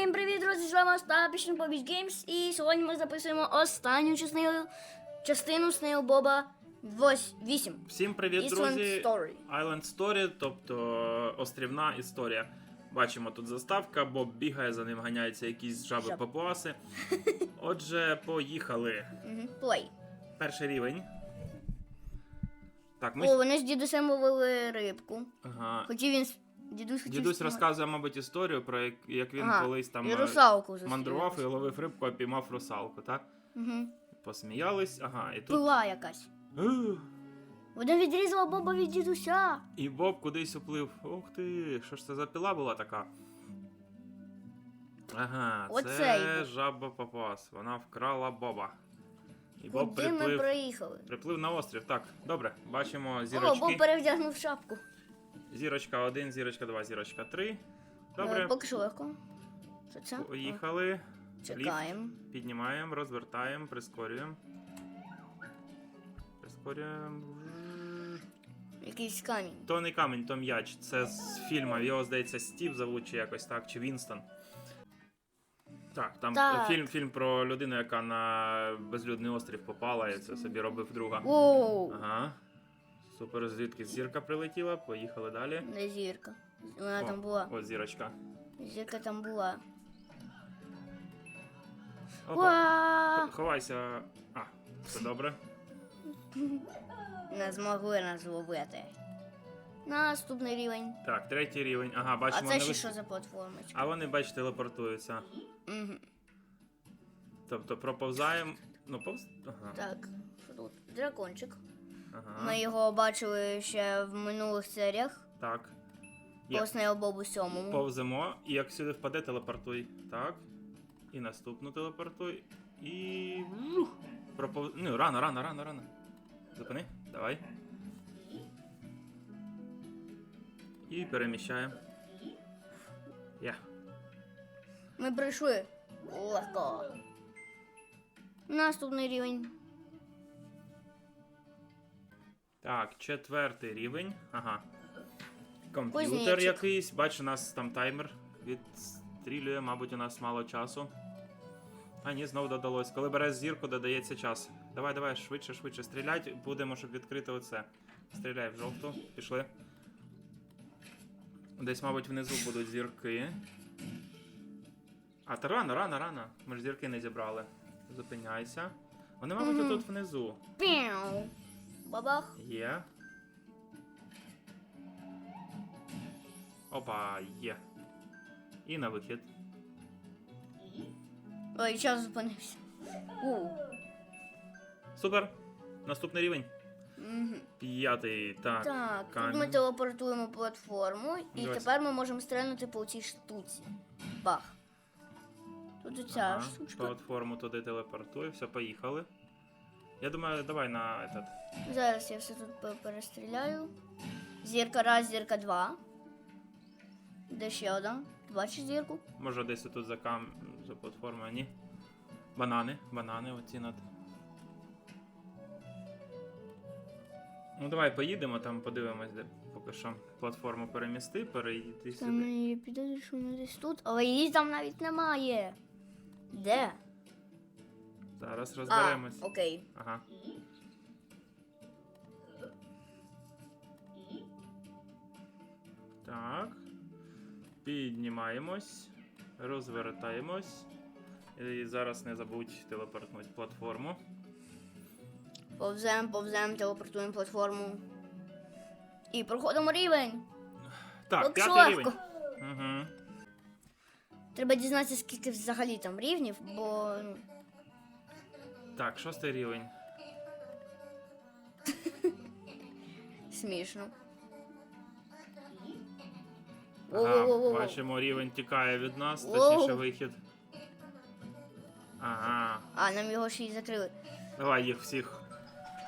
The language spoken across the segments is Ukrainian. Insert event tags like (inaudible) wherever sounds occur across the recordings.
Всім привіт, друзі! З вами Остап Побіч Геймс. І сьогодні ми записуємо останню частину, частину Снейл Боба 8. Всім привіт, Island друзі! Story. Island Story, тобто острівна історія. Бачимо тут заставка, Боб бігає, за ним ганяються якісь жаби Жаб. папуаси. (laughs) Отже, поїхали. Плей. Перший рівень. Так, ми. О, вони з дідусем ловили рибку. Ага. Хотів він. Дідусь хотів. Дідусь розказує, мабуть, історію про як, як він Ага, колись там І е, русалку мандрував і ловив рибку, а піймав русалку, так? Угу. Посміялись, ага, і тут. Пила якась. Ух, (gasps) Вона відрізала Боба від дідуся. І Боб кудись уплив. Ух ти, що ж це за піла була така? Ага, Оцей це Боб. жаба Папуас. Вона вкрала Боба. І Боб Куди ми приплив, приїхали? приплив на острів. Так, добре, бачимо О, зірочки. Боб перевдягнув шапку. Зірочка 1, зірочка 2, зірочка 3. Е, Добре, що це? поїхали. Чекаємо. Піднімаємо, розвертаємо, прискорюємо. Прискорюємо. Якийсь камінь. То не камінь, то м'яч. Це з фільму. Його, здається, Стів зовуть чи якось так, чи Вінстон. Так, там Так. Фільм, фільм про людину, яка на безлюдний острів попала і це собі робив друга. Воу! Ага. Супер, звідки зірка прилетіла, поїхали далі. Не зірка. Вона О, там була. Ось зірочка. Зірка там була. Опа. Ховайся. А, все (laughs) добре. Не змогли нас зловити. Наступний рівень. Так, третій рівень. Ага, А бачимо. це ще вис- що за платформочка? А вони, бач, телепортуються. Угу. Тобто проповзаємо. Ну, повз. Ага. Так, що тут? Дракончик. Ага. Ми його бачили ще в минулих серіях. Так. Є. По Снейл Бобу сьомому. Повземо, і як сюди впаде, телепортуй. Так. І наступну телепортуй. І. Вжух. Пропов... Ну, рано, рано, рано, рано. Зупини. Давай. І переміщаємо. Я. Ми прийшли. Легко. Наступний рівень. Так, четвертий рівень. Ага. Комп'ютер Кузнечик. якийсь. Бачу, у нас там таймер відстрілює, мабуть, у нас мало часу. А ні, знову додалось. Коли береш зірку, додається час. Давай, давай, швидше, швидше стріляй. Будемо, щоб відкрити оце. Стріляй в жовту. Пішли. Десь, мабуть, внизу будуть зірки. А, та рано, рано, рано. Ми ж зірки не зібрали. Зупиняйся. Вони, мабуть, Мгм. отут внизу. Піу. Бабах. Є. Опа, є. І на вихід. Ой, час зупинився. У. Супер. Наступний рівень. Мгм. П'ятий. Так. Так, тут камінь. ми телепортуємо платформу, і Дивись. тепер ми можемо стрельнути по цій штуці. Бах. Тут оця Ага, штучка. Платформу туди телепортує. Все, поїхали. Я думаю, давай на этот. Зараз я все тут перестріляю. Зірка раз, зірка два. Де ще одна? Ти бачиш зірку? Може десь тут за кам... за платформою, ні. Банани, банани оці над. Ну давай поїдемо, там подивимось, де поки що платформу перемісти, перейти Там сюди. мені підозрює, що вона десь тут, але її там навіть немає. Де? Зараз А, розберемось. окей. Ага. Так. Піднімаємось, розвертаємось. І зараз не забудь телепортнути платформу. Повзем, повзем, телепортуємо платформу. І проходимо рівень. Так, Поки п'ятий легко. рівень. Угу. Треба дізнатися, скільки взагалі там рівнів, бо ну, Так, шостий рівень. смішно. Ага, Воу-воу-воу-воу. бачимо, рівень тікає від нас, Воу. точніше вихід. Ага. А, нам його ще й закрили. Давай їх всіх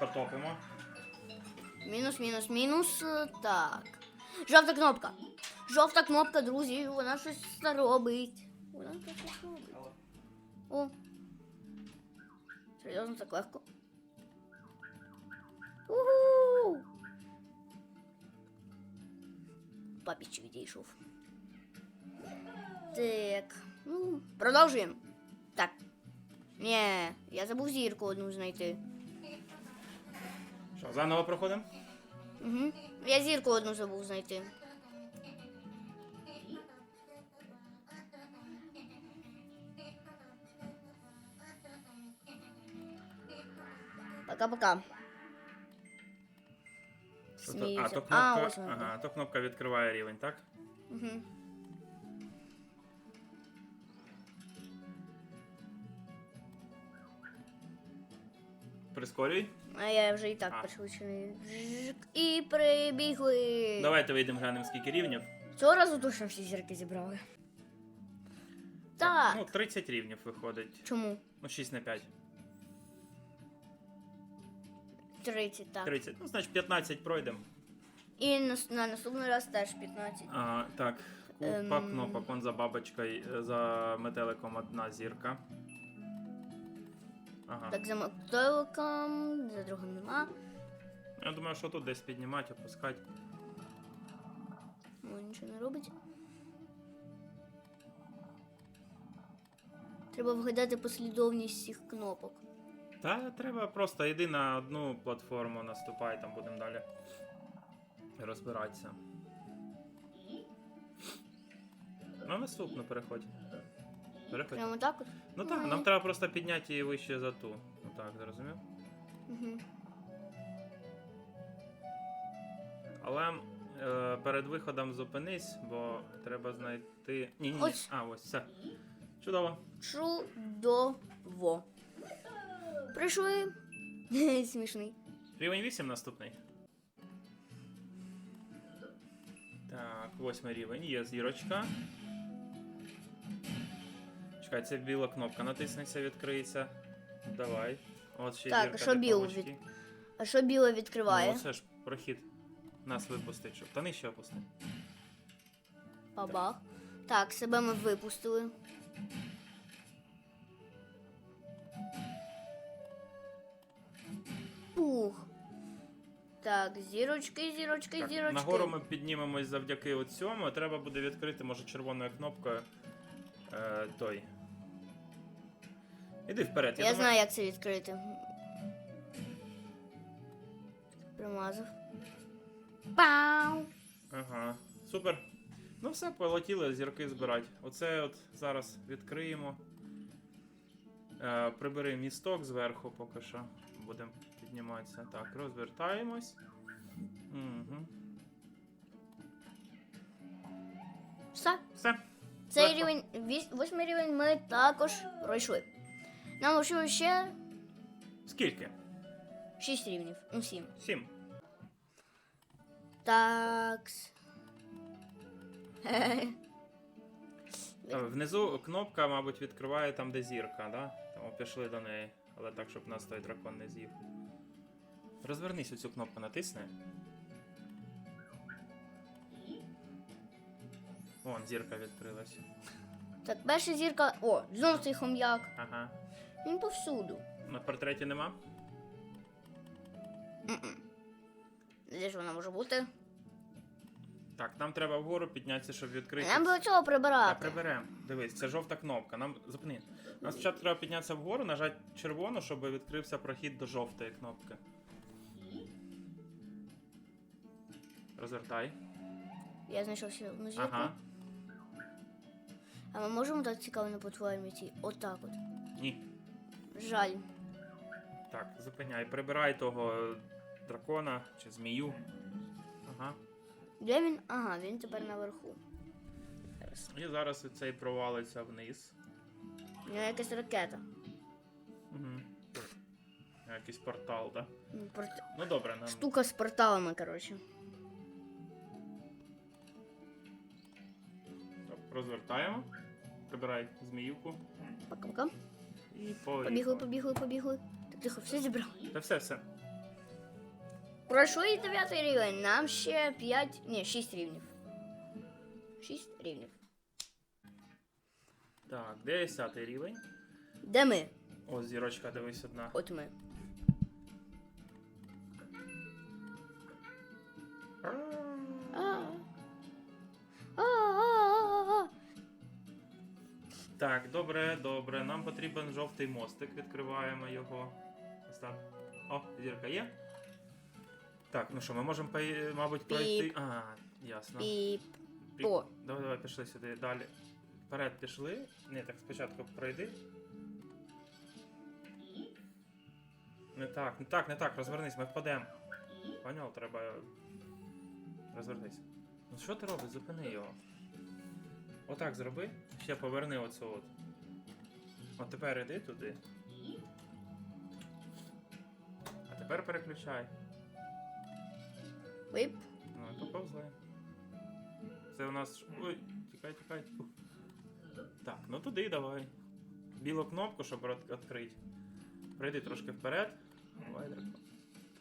потопимо. Мінус, мінус, мінус. е, Так. Жовта кнопка. Жовта кнопка, друзі, вона щось робить. Вона щось робить. О. Серйозно, так легко. Уху! Папіч відійшов. Так. Ну, продовжуємо. Так. Ні, я забув зірку одну знайти. Що, заново проходимо? Угу. Я зірку одну забув знайти. Пока-пока. Що то- А, Сміюся. то кнопка, А, ось вона. ага, то кнопка відкриває рівень, так? Угу. Прискорюй. А я вже і так А. пришвидшений. І прибігли. Давайте вийдемо глянемо, скільки рівнів. Цього разу точно всі зірки зібрали. Так. Ну, 30 рівнів виходить. Чому? Ну, 6 на 5. 30, так. 30. Ну, значить, 15 пройдемо. І на, на наступний раз теж 15. А, так, купа Ем. кнопок. Вон за бабочкою, е, за метеликом одна зірка. Ага. Так, за мотеликом, за другим нема. Я думаю, що тут десь піднімати, опускати. Ну, нічого не робить. Треба вгадати послідовність всіх кнопок. Та треба просто йди на одну платформу, наступай, там будемо далі розбиратися. Ну, наступну переходь. Переходь. Прямо так от? Ну так, нам треба просто підняти її вище за ту. Ну так, зрозумів? Угу. Але е, перед виходом зупинись, бо треба знайти. Ні, ні, ні. Ось. А, ось все. Чудово. Чудово. Прийшли. (laughs) Смішний. Рівень 8 наступний. Так, восьмий рівень. Є зірочка. Чекай, це біла кнопка. Натиснеться, відкриється. Давай. От ще Так, зірка що білу типовочки. від- А що біле відкриває? Ну, це ж прохід. Нас випустить, щоб. Та нижче опусти. Бабах. Так, себе ми випустили. Так, зірочки, зірочки, Так, зірочки. нагору ми піднімемось завдяки цьому. Треба буде відкрити, може, червоною кнопкою. Е, той. Іди вперед. Я, думаю- знаю, як це відкрити. Промазав. Пау! Ага, супер. Ну все, полетіли зірки збирати. Оце от зараз відкриємо. Е, прибери місток зверху поки що. Будемо підніматися. Так, розвертаємось. Угу. Все. Все. Цей Легко. рівень, віс- восьмий рівень ми також пройшли. Нам лишилось ще Скільки? 6 рівнів. Ну, 7. Сім. Такс. Е, Внизу кнопка, мабуть, відкриває там, де зірка, да? Ми пішли до неї. Але так, щоб нас той дракон не з'їв. Розвернись оцю кнопку, натисни. Вон, зірка відкрилась. Так, перша зірка. О, знов цей хом'як. Ага. Він повсюду. На портреті нема? М-м. Де ж вона може бути? Так, нам треба вгору піднятися, щоб відкрити. Нам би цього Та прибирати. приберемо. Дивись, це жовта кнопка. Нам зупини. Нам спочатку треба піднятися вгору, нажати червону, щоб відкрився прохід до жовтої кнопки. Розвертай. Я знайшов ще одну зірку. Ага. А ми можемо так цікаво на платформі йти? Отак от. Ні. Жаль. Так, зупиняй. Прибирай того дракона чи змію. Ага. Де він? Ага, він тепер наверху. Зараз. І зараз цей провалиться вниз. У нього якась ракета. Угу. Якийсь портал, так? Да? Порт- Ну добре, нам. Штука з порталами, коротше. Розвертаємо. Прибирай зміюку. Пока-пока. І поїхали. Побігли, побігли, побігли. Так тихо, все зібрали. Та все, все. Пройшли дев'ятий рівень. Нам ще 5, ні, 6 рівнів. 6 рівнів. Так, десятий рівень. Де ми? О, зірочка, дивись одна. От ми. Так, добре, добре. Нам потрібен жовтий мостик. Відкриваємо його. Ось. О, зірка є. Так, ну що, ми можемо, мабуть, пройти. А, ясно. Піп. Пі- О. Давай, давай, пішли сюди. Далі. Вперед пішли. Ні, так спочатку пройди. Не так, не так, не так, розвернись, ми впадемо. Поняв, треба. Розвернись. Ну що ти робиш? Зупини його. Отак зроби. Ще поверни оце от. От тепер іди туди. А тепер переключай. Вип. Ну, поповзли. Це у нас. Ой, тікай, тікай. Так, ну туди давай. Білу кнопку, щоб відкрити. Пройди трошки вперед. Давай, дракон.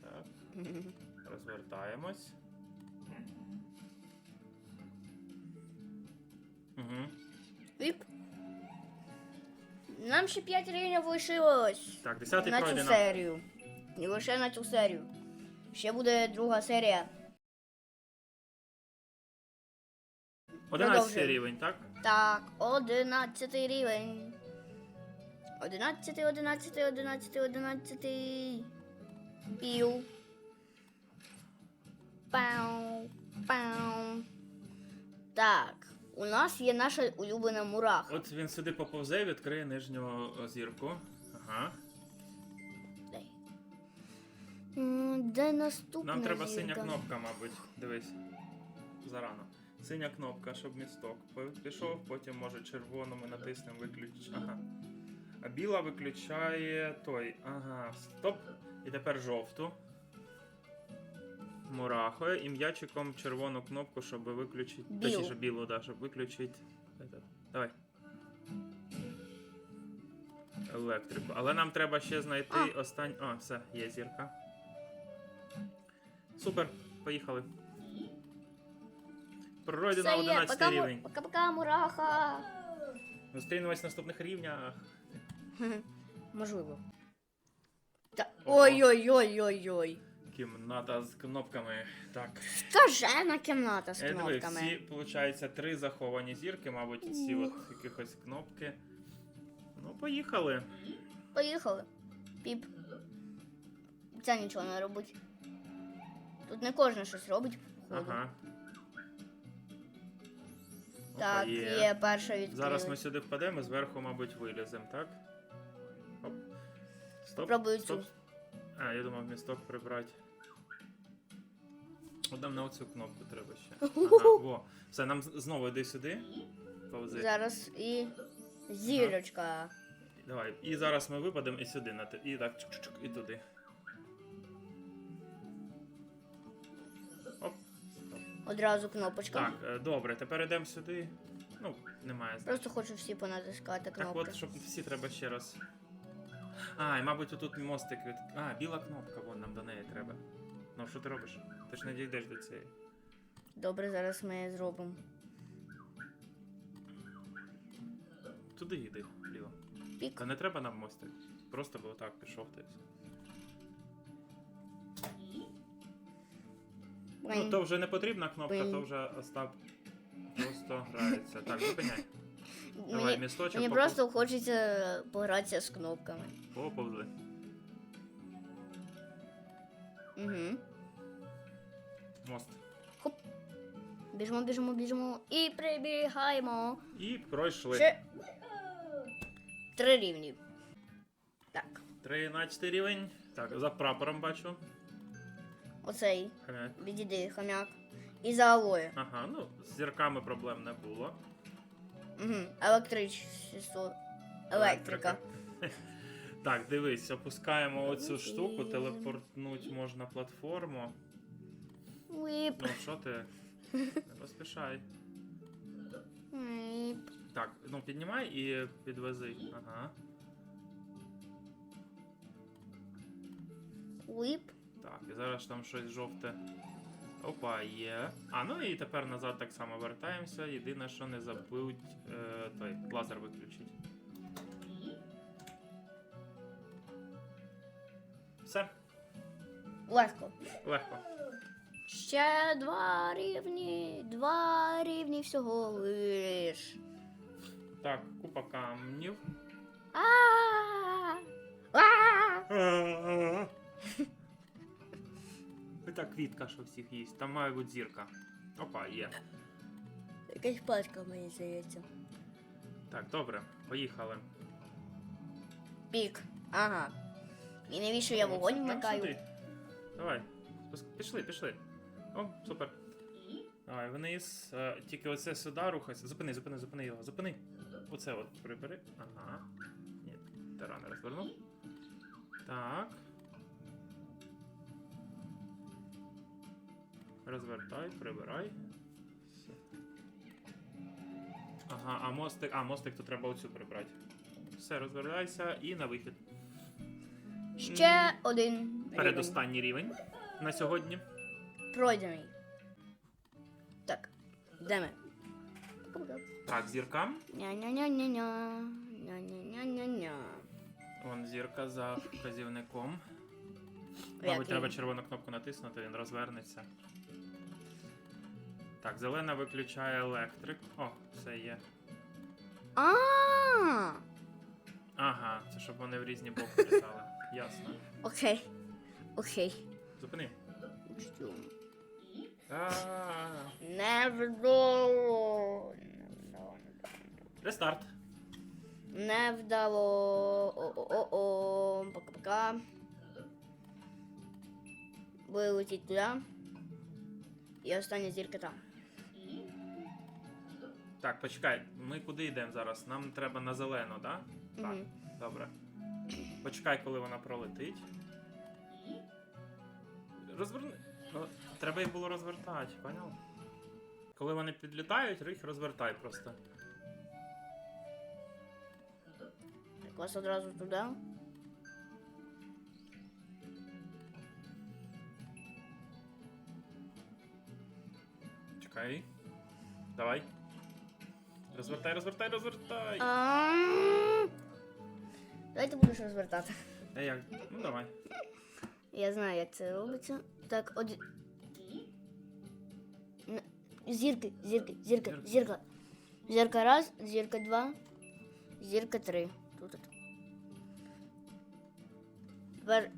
Так, (laughs) розвертаємось. Угу. Вип. Нам ще 5 рівнів лишилось. Так, десятий на цю пройдено. серію. І лише на цю серію. Ще буде друга серія. 11 Продовжуємо. рівень, так? Так, 11 рівень. 11, 11, 11, 11. Пів. Пау. Пау. Так. У нас є наша улюблена мураха. От він сюди поповзе, відкриє нижню о, зірку. Ага. Дай. М, Де наступна Нам треба зірка? синя кнопка, мабуть. Дивись. Зарано. Синя кнопка, щоб місток пи- пішов, потім може червону ми натиснемо виключ. Ага. А біла виключає той. Ага. Стоп. І тепер жовту. Мурахою і м'ячиком червону кнопку, щоб виключити. Білу. Точніше, білу, да, щоб виключити. Давай. Електрику. Але нам треба ще знайти А. останню. А, все, є зірка. Супер, поїхали. Пройдено Все є. 11 Пока, рівень. пока-пока, мураха. Зустрінемось в наступних рівнях. Можливо. Ой-ой-ой-ой-ой. Кімната з кнопками. Так. Скажена кімната з Е, диви, кнопками. всі, виходить, три заховані зірки, мабуть, ці от якихось кнопки. Ну, поїхали. Поїхали. Піп. Це нічого не робить. Тут не кожен щось робить, походу. Ага. Опа, Так, є. перша відкрили. Зараз ми сюди впадемо і зверху, мабуть, виліземо, так? Оп. Стоп. Пробую стоп. цю. А, я думав місток прибрати. Нам на оцю кнопку треба ще. (laughs) Ага, во. Все, нам знову йди сюди. Повзи. Зараз і зірочка. Давай. І зараз ми випадемо і сюди. На те- і так, чук-чук, і туди. Оп. Одразу кнопочка. Так, е, добре, тепер йдемо сюди. Ну, немає значення. Просто хочу всі понатискати Так кнопки. от, щоб всі треба ще раз. А, і мабуть, тут мостик від. А, біла кнопка, вон нам до неї треба. Ну, що ти робиш? Ти ж не дійдеш до цієї. Добре, зараз ми зробимо. Туди йди, ліво. Пік. Та не треба нам мостик. Просто би отак пішов ти. Ну, то вже не потрібна кнопка, Бинь. то вже Остап просто грається. Так, зупиняй. (laughs) Давай, місточок мені попов- просто хочеться погратися з кнопками. поповзли. Угу. Мост. Біжимо, біжимо, біжимо і прибігаємо. І пройшли. Ще три рівні. Так, 13 рівень. Так, за прапором бачу. оцей. Хомяк. Відійди, хомяк. І за алоє. Ага, ну з зірками проблем не було. Угу. Електричество. Електрика. Так, дивись, опускаємо оцю штуку, телепортнуть можна платформу. Вип. Ну, що ти? Не поспішай. Вип. Так, ну піднімай і підвези. Ага. Вип. Так, і зараз там щось жовте. Опа, є. А, ну і тепер назад так само вертаємося. Єдине, що не забудь е, той лазер виключить. Все, Легко. легко. Ще два рівні. Два рівні всього лиш. Так, купа камнів. А! А! Ота квітка, що всіх їсть. Там має бути зірка. Опа, є. Якась пачка, мені здається. Так, добре, поїхали. Пік. Ага. І навіщо я вогонь Прям вмикаю? Давай. Пішли, пішли. О, супер. Давай, вниз. Е, Тільки оце сюди рухайся. Зупини, зупини, зупини його. Зупини. Оце от прибери. Ага. Ні, ти рано розвернув. Так. Розвертай, прибирай. Все. Ага, а мостик. А, мостик то треба оцю прибрати. Все, розвертайся і на вихід. Ще один. Передостанній рівень на сьогодні. Пройдений. Так. Де ми? Так, зірка. Ня-ня-ня-ня-ня. Ня-ня-ня-ня-ня. Вон зірка за вказівником. Мабуть, треба червону кнопку натиснути, він розвернеться. Так, зелена виключає електрик. О, все є. А. Ага, це щоб вони в різні боки літали. Ясно. Окей. Окей. Зупини. А, Не вдало. Рестарт. Не вдало. О-о-о. Пока-пока. Вилетіть туди. І остання зірка там. Так, почекай, ми куди йдемо зараз? Нам треба на зелену, да? Так, Мгм. добре. Почекай, коли вона пролетить. Розверни. Ну, треба їх було розвертати, поняв? Коли вони підлітають, їх розвертай просто. Так вас одразу туди. Чекай. Давай. Розвертай, розвертай, розвертай. А. Давай ти будеш розвертати. Е, як? Ну давай. Я знаю, як це робиться. Так, од... Зірки, зірки, зірка, Зірка. зірка. Зірка раз, зірка два, зірка три. Тут. Тепер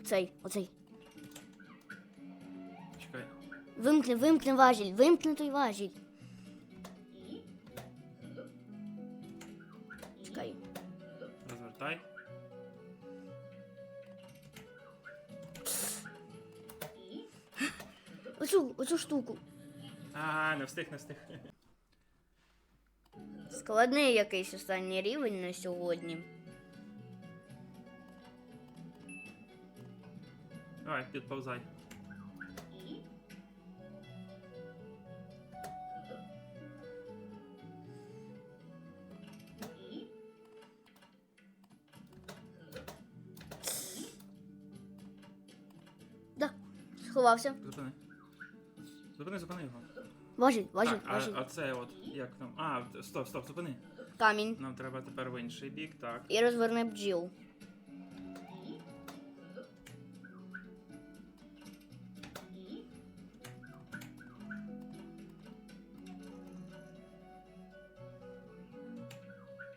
оцей, оцей. Чекай. Вимкни, вимкни важіль, вимкни той важіль. Чекай. Розвертай. (gasps) Оцю, оцю штуку. А, не встиг, не встиг. Складний якийсь останній рівень на сьогодні. Давай, підповзай. Сховався. Зупини. Зупини, зупини його. Важіль, важіль, Так, а, а це от, як там. А, стоп, стоп, зупини. Камінь. Нам треба тепер в інший бік, так. І розверни бджіл.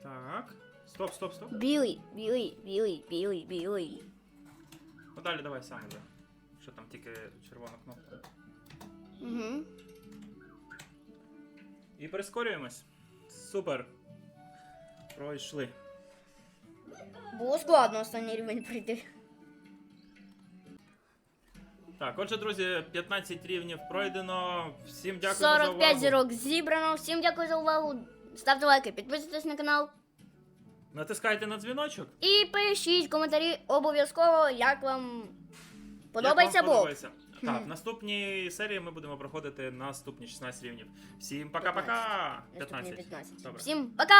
Так. Стоп, стоп, стоп. Білий, білий, білий, білий, білий. Ну далі давай сам. Тільки червона кнопка. Угу. І прискорюємось. Супер. Пройшли. Було складно останній рівень пройти. Так, отже, друзі, 15 рівнів пройдено. Всім дякую за 45 зірок зібрано. Всім дякую за увагу. Ставте лайки, підписуйтесь на канал. Натискайте на дзвіночок. І пишіть коментарі обов'язково, як вам подобається Як вам бок. подобається. Так, в наступній серії ми будемо проходити наступні 16 рівнів. Всім пока-пока! Наступні 15. Добре. Всім пока!